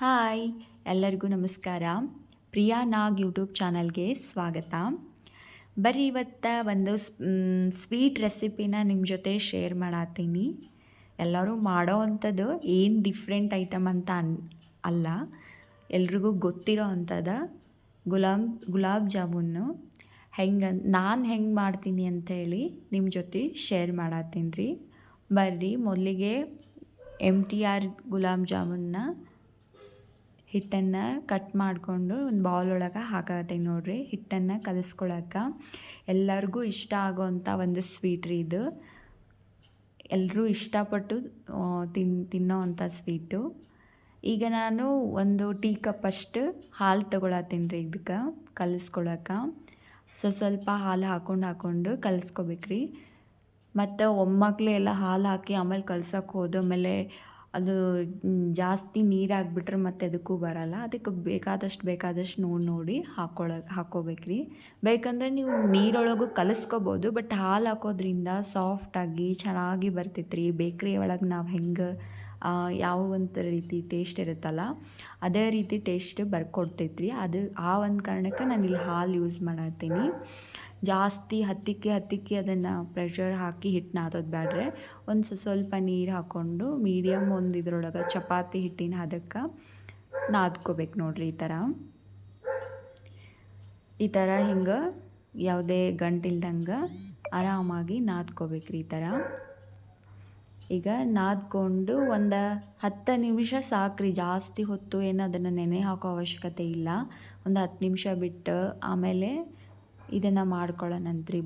Hi, ಎಲ್ಲರಿಗೂ ನಮಸ್ಕಾರ. ಪ್ರಿಯಾ ನಾಗ್ YouTube ಚಾನಲ್ಗೆ ಸ್ವಾಗತ. ಬರ್ರಿ ಇವತ್ತು ಒಂದು ಸ್ವೀಟ್ ರೆಸಿಪಿನ ನಿಮ್ಮ ಜೊತೆ ಶೇರ್ ಮಾಡತ್ತೀನಿ ಎಲ್ಲರೂ ಮಾಡೋ ಅಂಥದ್ದು ಏನು ಡಿಫ್ರೆಂಟ್ ಐಟಮ್ ಅಂತ ಅನ್, ಅಲ್ಲ. ಎಲ್ರಿಗೂ ಗೊತ್ತಿರೋ ಅಂಥದ್ದು ಗುಲಾಬ್ ಗುಲಾಬ್ ಜಾಮೂನು. ಹೆಂಗೆ ನಾನು ಹೆಂಗೆ ಮಾಡ್ತೀನಿ ಅಂಥೇಳಿ ನಿಮ್ಮ ಜೊತೆ ಶೇರ್ ಮಾಡತ್ತೀನಿ ರೀ. ಬರ್ರಿ, ಮೊದಲಿಗೆ ಎಂ ಟಿ ಆರ್ ಗುಲಾಬ್ ಜಾಮೂನ್ನ ಹಿಟ್ಟನ್ನು ಕಟ್ ಮಾಡಿಕೊಂಡು ಒಂದು ಬೌಲ್ ಒಳಗೆ ಹಾಕತ್ತೆ ನೋಡಿರಿ. ಹಿಟ್ಟನ್ನು ಕಲಿಸ್ಕೊಳಕ್ಕೆ ಎಲ್ಲರಿಗೂ ಇಷ್ಟ ಆಗೋವಂಥ ಒಂದು ಸ್ವೀಟ್ ರೀ ಇದು. ಎಲ್ಲರೂ ಇಷ್ಟಪಟ್ಟು ತಿನ್, ತಿನ್ನೋ ಅಂಥ ಸ್ವೀಟು ಈಗ ನಾನು ಒಂದು ಟೀ ಕಪ್ ಅಷ್ಟು ಹಾಲು ತೊಗೊಳತ್ತೀನಿ ರೀ ಇದಕ್ಕೆ ಕಲಿಸ್ಕೊಳಕ್ಕೆ ಸೊ, ಸ್ವಲ್ಪ ಹಾಲು ಹಾಕೊಂಡು ಹಾಕ್ಕೊಂಡು ಕಲಿಸ್ಕೊಬೇಕ್ರಿ. ಮತ್ತು ಒಮ್ಮಕ್ಳು ಎಲ್ಲ ಹಾಲು ಹಾಕಿ ಆಮೇಲೆ ಕಲ್ಸೋಕೆ ಹೋದ ಆಮೇಲೆ ಅದು ಜಾಸ್ತಿ ನೀರು ಹಾಕ್ಬಿಟ್ರೆ ಮತ್ತೆ ಅದಕ್ಕೂ ಬರಲ್ಲ. ಅದಕ್ಕೆ ಬೇಕಾದಷ್ಟು ಬೇಕಾದಷ್ಟು ನೋಡಿ ನೋಡಿ ಹಾಕ್ಕೊಳಕ್ಕೆ ಹಾಕ್ಕೋಬೇಕ್ರಿ ಬೇಕಂದರೆ ನೀವು ನೀರೊಳಗೂ ಕಲಿಸ್ಕೋಬೋದು, ಬಟ್ ಹಾಲು ಹಾಕೋದ್ರಿಂದ ಸಾಫ್ಟಾಗಿ ಚೆನ್ನಾಗಿ ಬರ್ತೈತೆ ರೀ ಬೇಕ್ರಿ ಒಳಗೆ ನಾವು ಹೆಂಗೆ ಯಾವ ಒಂದು ರೀತಿ ಟೇಸ್ಟ್ ಇರುತ್ತಲ್ಲ, ಅದೇ ರೀತಿ ಟೇಸ್ಟ್ ಬರ್ಕೊಡ್ತೈತ್ರಿ. ಅದು, ಆ ಒಂದು ಕಾರಣಕ್ಕೆ ನಾನು ಇಲ್ಲಿ ಹಾಲು ಯೂಸ್ ಮಾಡತ್ತೀನಿ. ಜಾಸ್ತಿ ಹತ್ತಿಕ್ಕೆ ಹತ್ತಿಕ್ಕೆ ಅದನ್ನು ಪ್ರೆಷರ್ ಹಾಕಿ ಹಿಟ್ಟು ನಾದೋದು ಬೇಡ್ರೆ ಒಂದು ಸ್ವಲ್ಪ ನೀರು ಹಾಕ್ಕೊಂಡು ಮೀಡಿಯಮ್ ಒಂದು ಇದ್ರೊಳಗೆ ಚಪಾತಿ ಹಿಟ್ಟಿನ ಅದಕ್ಕೆ ನಾದ್ಕೋಬೇಕು ನೋಡ್ರಿ ಈ ಥರ. ಈ ಥರ ಹಿಂಗೆ ಯಾವುದೇ ಗಂಟಿಲ್ದಂಗೆ ಆರಾಮಾಗಿ ನಾದ್ಕೋಬೇಕ್ರಿ ಈ ಥರ. ಈಗ ನಾದ್ಕೊಂಡು ಒಂದು ಹತ್ತು ನಿಮಿಷ ಸಾಕ್ರಿ. ಜಾಸ್ತಿ ಹೊತ್ತು ಏನು ಅದನ್ನು ನೆನೆ ಹಾಕೋ ಅವಶ್ಯಕತೆ ಇಲ್ಲ. ಒಂದು ಹತ್ತು ನಿಮಿಷ ಬಿಟ್ಟು ಆಮೇಲೆ ಇದನ್ನು ಮಾಡ್ಕೊಳ್ಳೋಣಂತ್ರಿ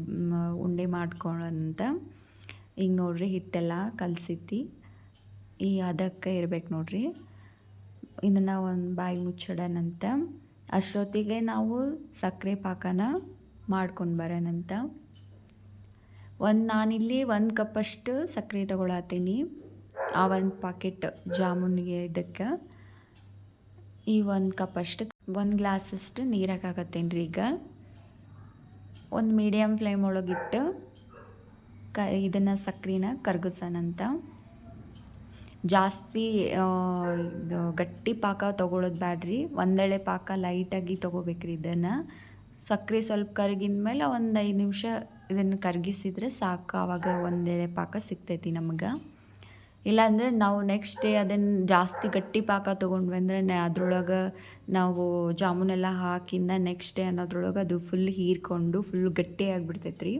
ಉಂಡೆ ಮಾಡ್ಕೊಳ್ಳೋಣಂತ ಈಗ ನೋಡ್ರಿ ಹಿಟ್ಟೆಲ್ಲ ಕಲಸಿತ್ತಿ ಈ ಅದಕ್ಕೆ ಇರ್ಬೇಕು ನೋಡ್ರಿ. ಇದನ್ನು ಒಂದು ಬಾಯಿ ಮುಚ್ಚಿಡೋಣಂತ ಅಷ್ಟೊತ್ತಿಗೆ ನಾವು ಸಕ್ಕರೆ ಪಾಕನ ಮಾಡ್ಕೊಂಡು ಬರೋಣಂತ ಒಂದು ನಾನಿಲ್ಲಿ ಒಂದು ಕಪ್ಪಷ್ಟು ಸಕ್ಕರೆ ತೊಗೊಳತ್ತೀನಿ. ಆ ಒಂದು ಪಾಕೆಟ್ ಜಾಮೂನ್ಗೆ ಇದಕ್ಕೆ. ಈ ಒಂದು ಕಪ್ಪಷ್ಟು, ಒಂದು ಗ್ಲಾಸಷ್ಟು ನೀರಾಗತ್ತೇನ್ರಿ ಈಗ. ಒಂದು ಮೀಡಿಯಮ್ ಫ್ಲೇಮ್ ಒಳಗಿಟ್ಟು ಕ, ಇದನ್ನು ಸಕ್ರೆನ ಕರ್ಗಿಸೋಣಂತ ಜಾಸ್ತಿ ಇದು ಗಟ್ಟಿ ಪಾಕ ತೊಗೊಳೋದು ಬ್ಯಾಡ್ರಿ. ಒಂದೆಳೆ ಪಾಕ ಲೈಟಾಗಿ ತೊಗೋಬೇಕ್ರಿ ಇದನ್ನು. ಸಕ್ಕರೆ ಸ್ವಲ್ಪ ಕರಗಿದ ಮೇಲೆ ಒಂದು ಐದು ನಿಮಿಷ ಇದನ್ನು ಕರಗಿಸಿದ್ರೆ ಸಾಕು. ಆವಾಗ ಒಂದೆಳೆ ಪಾಕ ಸಿಗ್ತೈತಿ ನಮ್ಗೆ. ಇಲ್ಲಾಂದರೆ ನಾವು ನೆಕ್ಸ್ಟ್ ಡೇ ಅದನ್ನು ಜಾಸ್ತಿ ಗಟ್ಟಿ ಪಾಕ ತೊಗೊಂಡ್ವಿ ಅಂದರೆ ಅದ್ರೊಳಗೆ ನಾವು ಜಾಮೂನೆಲ್ಲ ಹಾಕಿಂದ ನೆಕ್ಸ್ಟ್ ಡೇ ಅನ್ನೋದ್ರೊಳಗೆ ಅದು ಫುಲ್ ಹೀರ್ಕೊಂಡು ಫುಲ್ ಗಟ್ಟಿ ಆಗಿಬಿಡ್ತೈತೆ ರೀ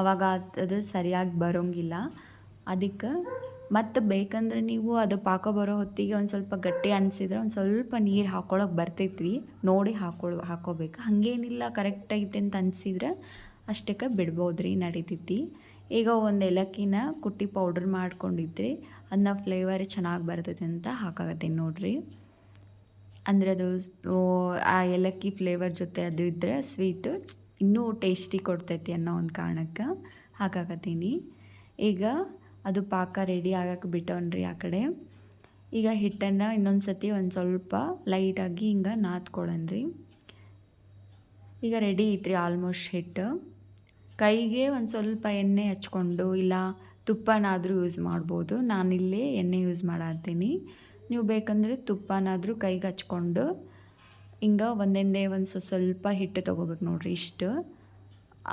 ಅವಾಗ ಅದು ಸರಿಯಾಗಿ ಬರೋಂಗಿಲ್ಲ. ಅದಕ್ಕೆ ಮತ್ತು ಬೇಕಂದ್ರೆ ನೀವು ಅದು ಪಾಕ ಬರೋ ಹೊತ್ತಿಗೆ ಒಂದು ಸ್ವಲ್ಪ ಗಟ್ಟಿ ಅನಿಸಿದ್ರೆ ಒಂದು ಸ್ವಲ್ಪ ನೀರು ಹಾಕೊಳಕ್ಕೆ ಬರ್ತೈತೆ ರೀ ನೋಡಿ ಹಾಕ್ಕೊಳ್ ಹಾಕೋಬೇಕು. ಹಾಗೇನಿಲ್ಲ ಕರೆಕ್ಟ್ ಐತೆ ಅಂತ ಅನಿಸಿದ್ರೆ ಅಷ್ಟಕ್ಕೆ ಬಿಡ್ಬೋದು ರೀ ನಡಿತೈತಿ. ಈಗ ಒಂದು ಏಲಕ್ಕಿನ ಕುಟ್ಟಿ ಪೌಡ್ರ್ ಮಾಡ್ಕೊಂಡಿದ್ರಿ ಅದನ್ನ ಫ್ಲೇವರ್ ಚೆನ್ನಾಗಿ ಬರ್ತೈತೆ ಅಂತ ಹಾಕಾಗತ್ತೀನಿ ನೋಡಿರಿ. ಅಂದರೆ ಅದು ಆ ಏಲಕ್ಕಿ ಫ್ಲೇವರ್ ಜೊತೆ ಅದು ಇದ್ದರೆ ಸ್ವೀಟು ಇನ್ನೂ ಟೇಸ್ಟಿ ಕೊಡ್ತೈತಿ ಅನ್ನೋ ಒಂದು ಕಾರಣಕ್ಕೆ ಹಾಕಾಕತ್ತೀನಿ. ಈಗ ಅದು ಪಾಕ ರೆಡಿ ಆಗಕ್ಕೆ ಬಿಟ್ಟವನ್ರಿ ಆ ಕಡೆ. ಈಗ ಹಿಟ್ಟನ್ನು ಇನ್ನೊಂದು ಸತಿ ಒಂದು ಸ್ವಲ್ಪ ಲೈಟಾಗಿ ಹಿಂಗೆ ನಾದ್ಕೊಳನ್ರಿ. ಈಗ ರೆಡಿ ಐತ್ರಿ ಆಲ್ಮೋಸ್ಟ್ ಹಿಟ್ಟು. ಕೈಗೆ ಒಂದು ಸ್ವಲ್ಪ ಎಣ್ಣೆ ಹಚ್ಕೊಂಡು ಇಲ್ಲ ತುಪ್ಪನಾದರೂ ಯೂಸ್ ಮಾಡ್ಬೋದು. ನಾನಿಲ್ಲಿ ಎಣ್ಣೆ ಯೂಸ್ ಮಾಡತ್ತೀನಿ ನೀವು ಬೇಕಂದರೆ ತುಪ್ಪನಾದರೂ ಕೈಗೆ ಹಚ್ಕೊಂಡು ಹಿಂಗೆ ಒಂದೊಂದೇ ಒಂದು ಸ್ವಲ್ಪ ಹಿಟ್ಟು ತೊಗೋಬೇಕು ನೋಡಿರಿ ಇಷ್ಟು.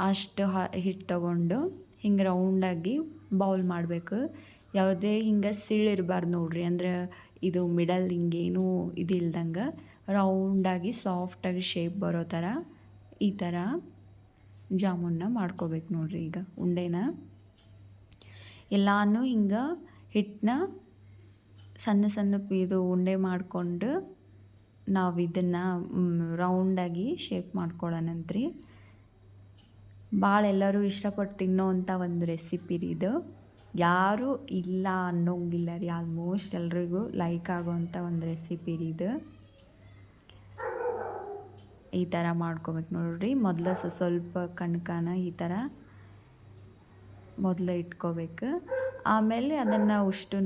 ಅಷ್ಟು ಹಿಟ್ಟು ತೊಗೊಂಡು ಹಿಂಗೆ ರೌಂಡಾಗಿ ಬೌಲ್ ಮಾಡಬೇಕು. ಯಾವುದೇ ಹಿಂಗೆ ಸಿಳಿರಬಾರ್ದು ನೋಡ್ರಿ. ಅಂದ್ರೆ ಇದು ಮಿಡಲ್ ಹಿಂಗೇನು ಇದಿಲ್ದಂಗೆ ರೌಂಡಾಗಿ ಸಾಫ್ಟಾಗಿ ಶೇಪ್ ಬರೋ ಥರ ಈ ಥರ ಜಾಮೂನ್ನ ಮಾಡ್ಕೋಬೇಕು ನೋಡ್ರಿ ಈಗ ಉಂಡೆನ. ಎಲ್ಲಾನು ಹಿಂಗೆ ಹಿಟ್ಟನ್ನ ಸಣ್ಣ ಸಣ್ಣ ಇದು ಉಂಡೆ ಮಾಡಿಕೊಂಡು ನಾವು ಇದನ್ನು ರೌಂಡಾಗಿ ಶೇಪ್ ಮಾಡ್ಕೊಳ್ಳೋಣಂತ್ರಿ ಭಾಳ ಎಲ್ಲರೂ ಇಷ್ಟಪಟ್ಟು ತಿನ್ನೋ ಅಂಥ ಒಂದು ರೆಸಿಪಿ ರೀ ಇದು. ಯಾರೂ ಇಲ್ಲ ಅನ್ನೋಂಗಿಲ್ಲ ರೀ ಆಲ್ಮೋಸ್ಟ್ ಎಲ್ರಿಗೂ ಲೈಕ್ ಆಗೋವಂಥ ಒಂದು ರೆಸಿಪಿ ರೀ ಇದು. ಈ ಥರ ಮಾಡ್ಕೊಬೇಕು ನೋಡ್ರಿ. ಮೊದಲು ಸ್ವಲ್ಪ ಕಣ್ಕಾನ ಈ ಥರ ಮೊದಲು ಇಟ್ಕೋಬೇಕು. ಆಮೇಲೆ ಅದನ್ನು ಉಷ್ಟು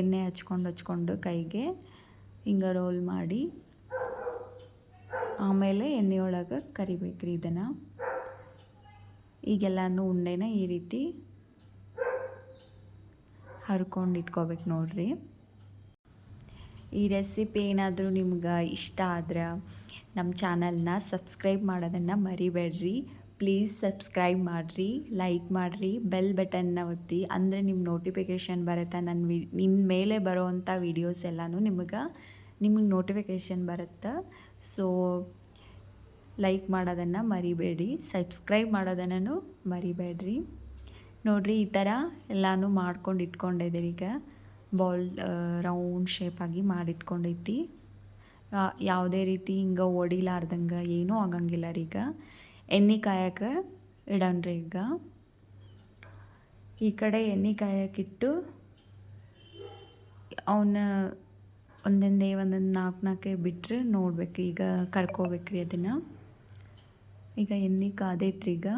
ಎಣ್ಣೆ ಹಚ್ಕೊಂಡು ಹಚ್ಕೊಂಡು ಕೈಗೆ ಹಿಂಗೆ ರೋಲ್ ಮಾಡಿ ಆಮೇಲೆ ಎಣ್ಣೆಯೊಳಗೆ ಕರಿಬೇಕ್ರಿ ಇದನ್ನು. ಈಗೆಲ್ಲನೂ ಉಂಡೆನ ಈ ರೀತಿ ಹರ್ಕೊಂಡು ಇಟ್ಕೋಬೇಕು ನೋಡ್ರಿ. ಈ ರೆಸಿಪಿ ಏನಾದರೂ ನಿಮ್ಗೆ ಇಷ್ಟ ಆದ್ರೆ ನಮ್ಮ ಚಾನಲ್ನ ಸಬ್ಸ್ಕ್ರೈಬ್ ಮಾಡೋದನ್ನು ಮರಿಬೇಡ್ರಿ. ಪ್ಲೀಸ್ ಸಬ್ಸ್ಕ್ರೈಬ್ ಮಾಡಿರಿ, ಲೈಕ್ ಮಾಡಿರಿ, ಬೆಲ್ ಬಟನ್ನ ಒತ್ತಿ, ಅಂದರೆ ನಿಮ್ಮ ನೋಟಿಫಿಕೇಷನ್ ಬರುತ್ತೆ. ನನ್ನ ವಿ ನಿಮ್ಮ ಮೇಲೆ ಬರೋವಂಥ ವೀಡಿಯೋಸ್ ಎಲ್ಲನೂ ನಿಮಗೆ ನಿಮಗೆ ನೋಟಿಫಿಕೇಷನ್ ಬರುತ್ತೆ. ಸೊ, ಲೈಕ್ ಮಾಡೋದನ್ನು ಮರಿಬೇಡಿ, ಸಬ್ಸ್ಕ್ರೈಬ್ ಮಾಡೋದನ್ನು ಮರಿಬೇಡ್ರಿ. ನೋಡಿರಿ, ಈ ಥರ ಎಲ್ಲನೂ ಮಾಡ್ಕೊಂಡು ಇಟ್ಕೊಂಡಿದ್ದೀರಿ ಈಗ. ಬಾಲ್ ರೌಂಡ್ ಶೇಪಾಗಿ ಮಾಡಿಟ್ಕೊಂಡೈತಿ ಯಾವುದೇ ರೀತಿ ಹಿಂಗೆ ಒಡಿಲಾರ್ದಂಗೆ ಏನೂ ಆಗಂಗಿಲ್ಲ ರೀ ಈಗ. ಎಣ್ಣೆ ಕಾಯಕ್ಕೆ ಇಡನ್ರಿ ಈಗ. ಈ ಕಡೆ ಎಣ್ಣೆ ಕಾಯಕ್ಕಿಟ್ಟು ಅವನ್ನ ಒಂದೊಂದೇ ಒಂದೊಂದು ನಾಲ್ಕು ನಾಲ್ಕೇ ಬಿಟ್ಟರೆ ನೋಡ್ಬೇಕು, ಈಗ ಕರ್ಕೋಬೇಕ್ರಿ ಅದನ್ನು. ಈಗ ಎಣ್ಣೆ ಕಾದೈತ್ರಿ ಈಗ.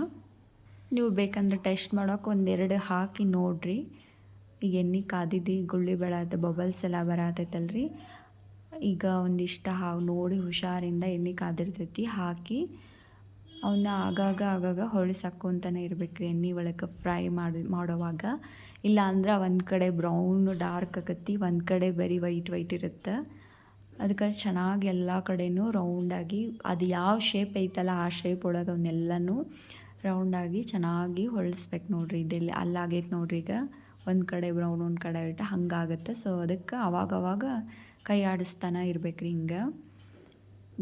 ನೀವು ಬೇಕಂದ್ರೆ ಟೆಸ್ಟ್ ಮಾಡೋಕೆ ಒಂದೆರಡು ಹಾಕಿ ನೋಡಿರಿ. ಈಗ ಎಣ್ಣೆ ಕಾದಿದ್ದು ಗುಳ್ಳಿ ಬೆಳದ ಬಬಲ್ಸ್ ಎಲ್ಲ ಬರತೈತಲ್ರಿ. ಈಗ ಒಂದಿಷ್ಟು ಹಾ ನೋಡಿ ಹುಷಾರಿಂದ ಎಣ್ಣೆ ಕಾದಿರ್ತೈತಿ, ಹಾಕಿ ಅವನ್ನ ಆಗಾಗ ಆಗಾಗ ಹೊಳಿಸಾಕೊಂತಾನೆ ಇರ್ಬೇಕು ರೀ ಎಣ್ಣೆ ಒಳಗೆ ಫ್ರೈ ಮಾಡಿ, ಮಾಡೋವಾಗ. ಇಲ್ಲ ಅಂದ್ರೆ ಒಂದು ಕಡೆ ಬ್ರೌನ್ ಡಾರ್ಕ್ ಆಗತ್ತಿ ಒಂದು ಕಡೆ ಬರೀ ವೈಟ್ ವೈಟ್ ಇರುತ್ತೆ. ಅದಕ್ಕೆ ಚೆನ್ನಾಗಿ ಎಲ್ಲ ಕಡೆನೂ ರೌಂಡಾಗಿ ಅದು ಯಾವ ಶೇಪ್ ಐತಲ್ಲ ಆ ಶೇಪ್ ಒಳಗೆ ಅವನ್ನೆಲ್ಲನೂ ರೌಂಡಾಗಿ ಚೆನ್ನಾಗಿ ಹೊಳಿಸ್ಬೇಕು ನೋಡಿರಿ. ಇದೆಲ್ಲ ಅಲ್ಲಾಗೈತೆ ನೋಡ್ರಿ ಈಗ. ಒಂದು ಕಡೆ ಬ್ರೌನ್ ಒಂದು ಕಡೆ ಇಟ್ಟು ಹಂಗಾಗುತ್ತೆ. ಸೊ ಅದಕ್ಕೆ ಅವಾಗವಾಗ ಕೈ ಆಡಿಸ್ತಾನೆ ಇರ್ಬೇಕು ರೀ ಹಿಂಗೆ.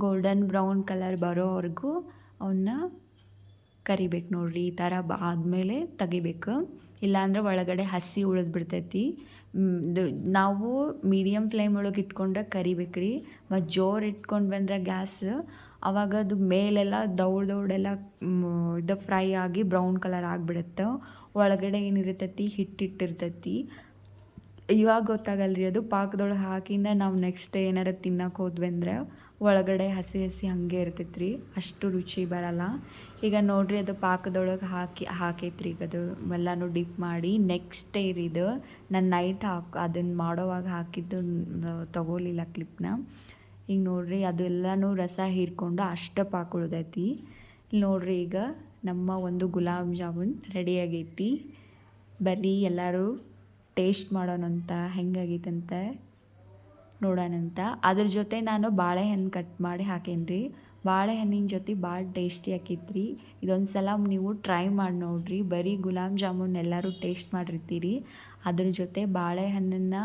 ಗೋಲ್ಡನ್ ಬ್ರೌನ್ ಕಲರ್ ಬರೋವರೆಗೂ ಅವನ್ನ ಕರಿಬೇಕು ನೋಡ್ರಿ. ಈ ಥರ ಆದಮೇಲೆ ತೆಗಿಬೇಕು. ಇಲ್ಲಾಂದ್ರೆ ಒಳಗಡೆ ಹಸಿ ಉಳಿದು ಬಿಡ್ತೈತಿ. ನಾವು ಮೀಡಿಯಮ್ ಫ್ಲೇಮ್ ಒಳಗೆ ಇಟ್ಕೊಂಡೆ ಕರಿಬೇಕು ರೀ ಮತ್ತು ಜೋರು ಇಟ್ಕೊಂಡು ಬಂದ್ರೆ ಗ್ಯಾಸ್ ಅವಾಗ ಅದು ಮೇಲೆಲ್ಲ ದೌಡ್ ದೌಡೆಲ್ಲ ಇದು ಫ್ರೈ ಆಗಿ ಬ್ರೌನ್ ಕಲರ್ ಆಗಿಬಿಡುತ್ತೆ. ಒಳಗಡೆ ಏನಿರ್ತೈತಿ? ಹಿಟ್ಟಿಟ್ಟಿರ್ತೈತಿ. ಇವಾಗ ಗೊತ್ತಾಗಲ್ಲ ರೀ ಅದು ಪಾಕದೊಳಗೆ ಹಾಕಿಂದ ನಾವು ನೆಕ್ಸ್ಟ್ ಏನಾರ ತಿನ್ನಕ್ಕೆ ಹೋದ್ವಿ ಅಂದ್ರೆ ಒಳಗಡೆ ಹಸಿ ಹಸಿ ಹಾಗೆ ಇರ್ತೈತೆ ರೀ ಅಷ್ಟು ರುಚಿ ಬರಲ್ಲ. ಈಗ ನೋಡಿರಿ, ಅದು ಪಾಕದೊಳಗೆ ಹಾಕಿ, ಹಾಕೈತ್ರಿ. ಈಗ ಅದು ಎಲ್ಲನೂ ಡಿಪ್ ಮಾಡಿ ನೆಕ್ಸ್ಟ್ ರೀ ಇದು, ನಾನು ನೈಟ್ ಹಾಕಿ ಅದನ್ನು ಮಾಡೋವಾಗ ಹಾಕಿದ್ದು ತಗೋಲಿಲ್ಲ ಕ್ಲಿಪ್ನ ಈಗ ನೋಡ್ರಿ ಅದೆಲ್ಲನೂ ರಸ ಹೀರ್ಕೊಂಡು ಅಷ್ಟು ಉಳ್ದೈತಿ ಇಲ್ಲಿ ನೋಡ್ರಿ ಈಗ ನಮ್ಮ ಒಂದು ಗುಲಾಬ್ ಜಾಮೂನ್ ರೆಡಿ ಆಗೈತಿ. ಬರ್ರಿ ಎಲ್ಲರೂ ಟೇಸ್ಟ್ ಮಾಡೋಣಂತ, ಹೆಂಗಾಗೈತಂತ ನೋಡೋಣಂತ. ಅದ್ರ ಜೊತೆ ನಾನು ಬಾಳೆಹಣ್ಣು ಕಟ್ ಮಾಡಿ ಹಾಕೇನ್ರಿ. ಬಾಳೆಹಣ್ಣಿನ ಜೊತೆ ಭಾಳ ಟೇಸ್ಟಿ ಆಕೈತ್ರಿ. ಇದೊಂದು ಸಲ ನೀವು ಟ್ರೈ ಮಾಡಿ ನೋಡ್ರಿ. ಬರೀ ಗುಲಾಬ್ ಜಾಮೂನ್ ಎಲ್ಲರೂ ಟೇಸ್ಟ್ ಮಾಡಿರ್ತೀರಿ. ಅದ್ರ ಜೊತೆ ಬಾಳೆಹಣ್ಣನ್ನು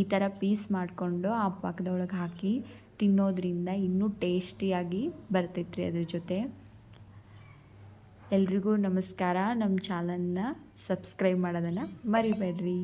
ಈ ಥರ ಪೀಸ್ ಮಾಡಿಕೊಂಡು ಆ ಪಾಕದೊಳಗೆ ಹಾಕಿ ತಿನ್ನೋದ್ರಿಂದ ಇನ್ನೂ ಟೇಸ್ಟಿಯಾಗಿ ಬರ್ತೈತ್ರಿ ಅದ್ರ ಜೊತೆ. ಎಲ್ರಿಗೂ ನಮಸ್ಕಾರ. ನಮ್ಮ ಚಾನಲ್ನ ಸಬ್ಸ್ಕ್ರೈಬ್ ಮಾಡೋದನ್ನು ಮರಿಬೇಡ್ರಿ.